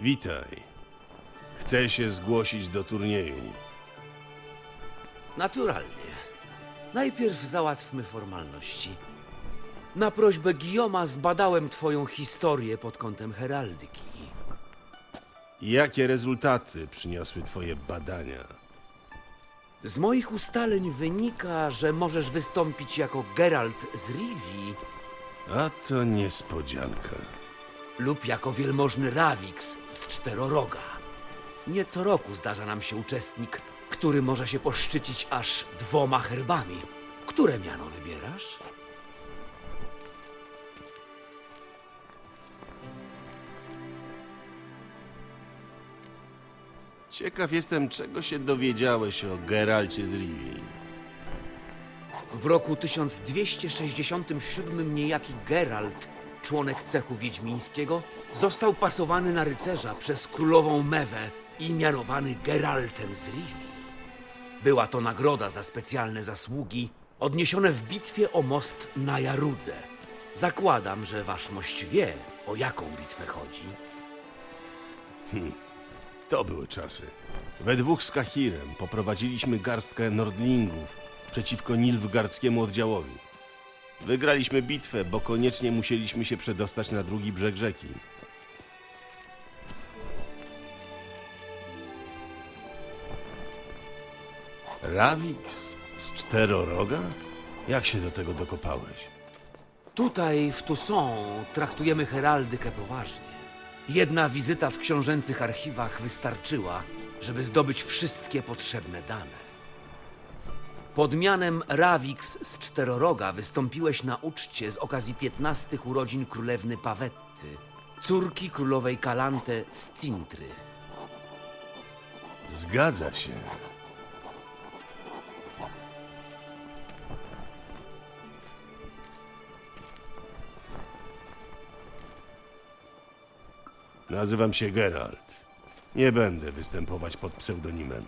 Witaj. Chcę się zgłosić do turnieju. Naturalnie. Najpierw załatwmy formalności. Na prośbę Gioma zbadałem twoją historię pod kątem heraldyki. Jakie rezultaty przyniosły twoje badania? Z moich ustaleń wynika, że możesz wystąpić jako Geralt z Rivii A to niespodzianka. Lub jako wielmożny Ravix z Czteroroga. Nie co roku zdarza nam się uczestnik, który może się poszczycić aż dwoma herbami. Które miano wybierasz? Ciekaw jestem, czego się dowiedziałeś o Geralcie z Rivii. W roku 1267 niejaki Geralt, członek cechu wiedźmińskiego, został pasowany na rycerza przez królową Mewę i mianowany Geraltem z Rivii. Była to nagroda za specjalne zasługi odniesione w bitwie o most na Jarudze. Zakładam, że wasz mość wie, o jaką bitwę chodzi. To były czasy. We dwóch z Kahirem poprowadziliśmy garstkę Nordlingów przeciwko Nilfgardzkiemu oddziałowi. Wygraliśmy bitwę, bo koniecznie musieliśmy się przedostać na drugi brzeg rzeki. Ravix z Czteroroga? Jak się do tego dokopałeś? Tutaj w Toussaint traktujemy heraldykę poważnie. Jedna wizyta w książęcych archiwach wystarczyła, żeby zdobyć wszystkie potrzebne dane. Pod mianem Ravix z Czteroroga wystąpiłeś na uczcie z okazji 15 urodzin królewny Pawetty, córki królowej Kalante z Cintry. Zgadza się. Nazywam się Geralt. Nie będę występować pod pseudonimem.